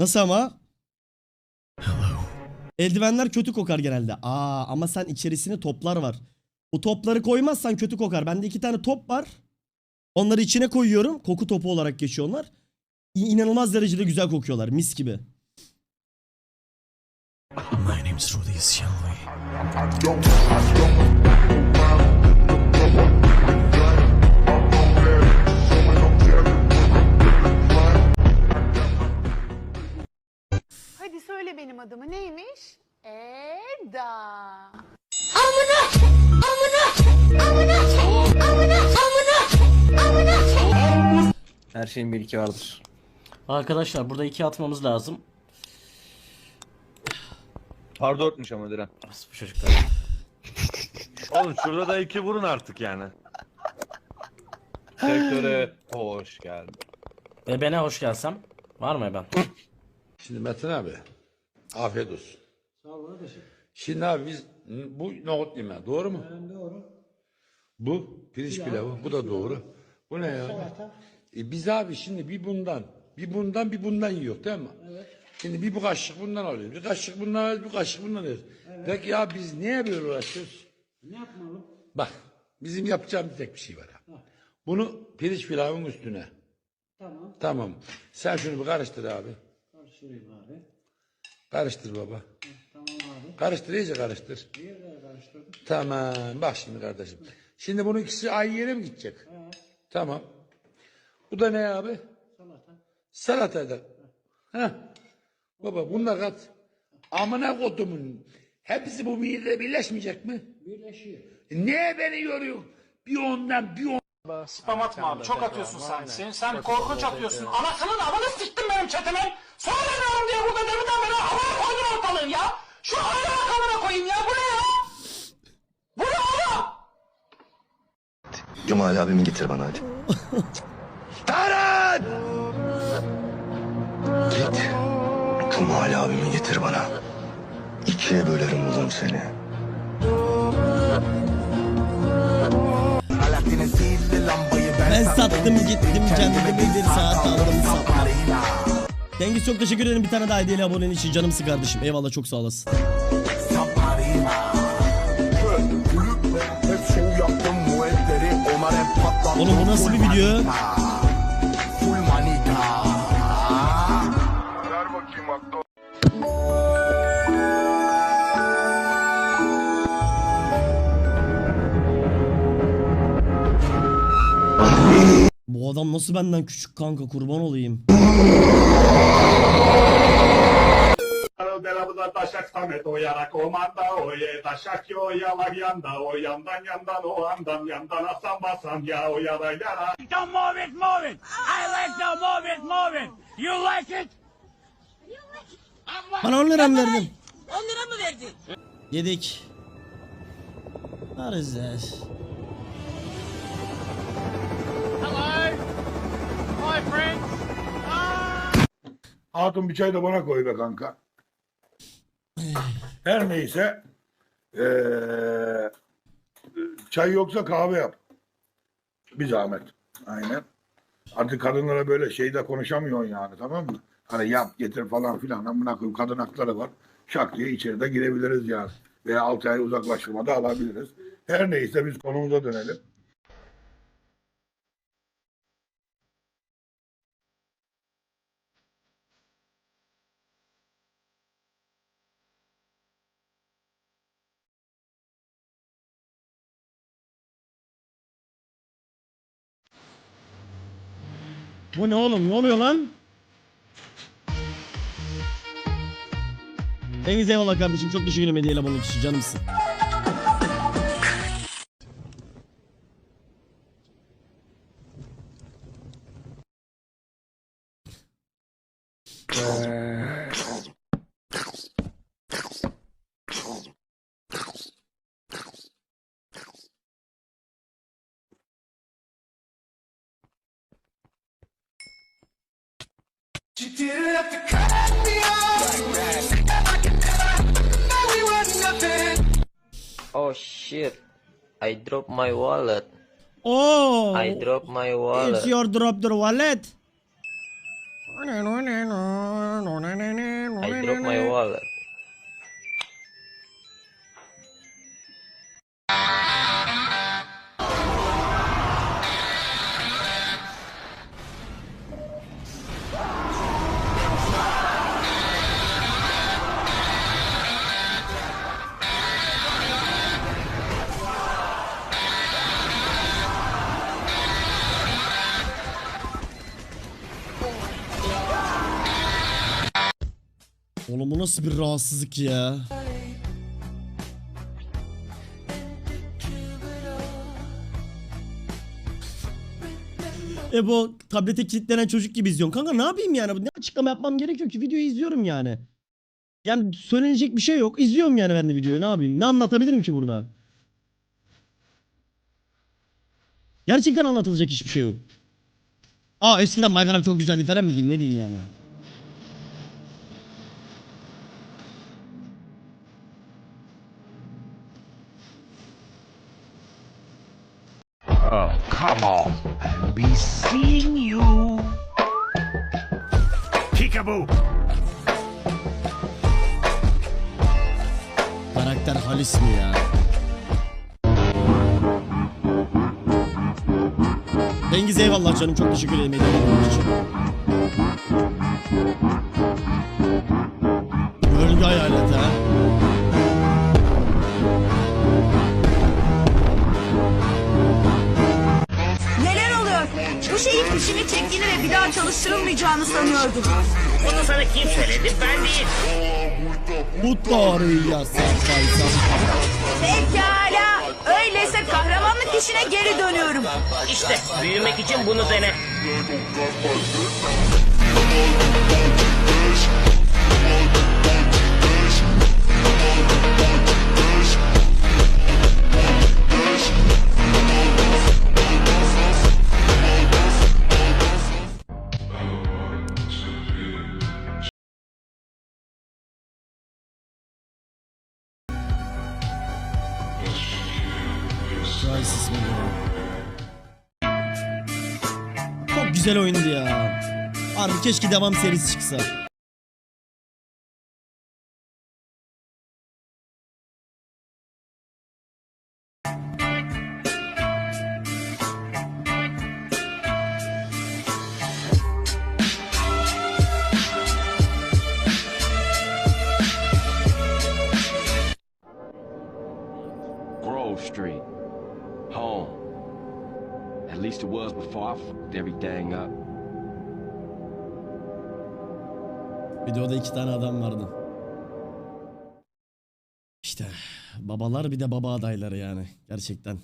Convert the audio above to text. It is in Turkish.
Nasıl ama? Eldivenler kötü kokar genelde. Aa ama sen içerisine toplar var. O topları koymazsan kötü kokar. Bende iki tane top var. Onları içine koyuyorum. Koku topu olarak geçiyor onlar. İ- İnanılmaz derecede güzel kokuyorlar. Mis gibi. My name's Rudy Shelby. Söyle benim adımı neymiş? Eda. Her şeyin bir iki vardır. Arkadaşlar burada iki atmamız lazım. Par dörtmüş ama Diren. Nasıl bu çocuklar? Oğlum şurada da iki vurun artık yani. Sektöre hoş geldin. Ebene hoş gelsem. Var mı eben? Şimdi Metin abi, afiyet olsun. Sağ ol kardeşim. Şimdi abi biz bu nohut yemeği doğru mu? doğru. Bu pirinç pilavı, bu da doğru. Bu ne ya? E biz abi şimdi bir bundan, bir bundan, bir bundan yiyor değil mi? Evet. Şimdi bir bu kaşık bundan alıyoruz, bir kaşık bundan alıyoruz, bir kaşık bundan alıyoruz. Peki ya biz niye böyle uğraşıyoruz? Ne yapmalım? Bak, bizim yapacağımız tek bir şey var. ha. Bunu pirinç pilavın üstüne. Tamam. Tamam. Sen şunu bir karıştır abi. Karıştırayım abi. Karıştır baba. Tamam abi. Karıştır iyice karıştır. Bir yere karıştırdım. Tamam. Bak şimdi kardeşim. Şimdi bunun ikisi aynı yere mi gidecek? Tamam. Bu da ne abi? Salata. Salata da. Heh. Baba bunu da kat. Amına kodumun. Hepsi bu midede birleşmeyecek mi? Birleşiyor. E Niye beni yoruyor? Bir ondan bir on. Spam atma abi. Çok atıyorsun sen. Sen, sen korkunç atıyorsun. Anasının amını siktim benim çetimin. Söylemiyorum diye burada deminden beri havaya koydun ortalığı ya. Şu ayağı kamera koyayım ya. Bu ne ya? Bu ne oğlum? Cemal abimi getir bana hadi. Taran! Git. Cemal abimi getir bana. İkiye bölerim oğlum seni. Ben sattım gittim kendime bir saat aldım sattım. Cengiz çok teşekkür ederim bir tane daha hediyeli abonenin için canımsın kardeşim. Eyvallah çok sağ olasın. Oğlum bu nasıl bir video? Adam nasıl benden küçük kanka kurban olayım. Delabıda taşak Samet oyarak omanda oye taşak yo yalar yanda o yandan yandan o andan yandan asan basan ya o yara yara. Don't move it move it. I like to move it move it. You like it? Bana 10 lira mı verdin? 10 lira mı verdin? Yedik. What Hatun bir çay da bana koy be kanka. Her neyse. Eee çay yoksa kahve yap. Bir zahmet. Aynen. Artık kadınlara böyle şeyde konuşamıyorsun yani tamam mı? Hani yap getir falan filan. Amına koyayım kadın hakları var. Şak diye içeride girebiliriz yani. Veya 6 ay uzaklaştırma da alabiliriz. Her neyse biz konumuza dönelim. Bu ne oğlum? Ne oluyor lan? Cengiz eyvallah kardeşim. Çok teşekkür ederim hediyeyle abonelik için. Canımsın. She didn't have to cut me off. Oh shit. I dropped my wallet. Oh. I dropped my wallet. It's your drop, the wallet. I dropped my wallet. Oğlum bu nasıl bir rahatsızlık ya? E bu tablete kilitlenen çocuk gibi izliyorsun. Kanka ne yapayım yani? Ne açıklama yapmam gerekiyor ki? Videoyu izliyorum yani. Yani söylenecek bir şey yok. İzliyorum yani ben de videoyu. Ne yapayım? Ne anlatabilirim ki burada? Gerçekten anlatılacak hiçbir şey yok. Aa eskiden Minecraft çok güzeldi falan mı? Ne diyeyim yani? Karakter halis mi ya? Cengiz eyvallah canım çok teşekkür ederim hediye olduğunuz için. Bu şeyin fişini çektiğini ve bir daha çalıştırılmayacağını sanıyordum. Bunu sana kim söyledi? Ben değil. Bu doğruyu yazsan saysan. Pekala. Öyleyse kahramanlık işine geri dönüyorum. İşte büyümek için bunu dene. Güzel oyundu ya. Harbi keşke devam serisi çıksa. At least it was before I fucked everything up. Videoda iki tane adam vardı. İşte babalar bir de baba adayları yani gerçekten.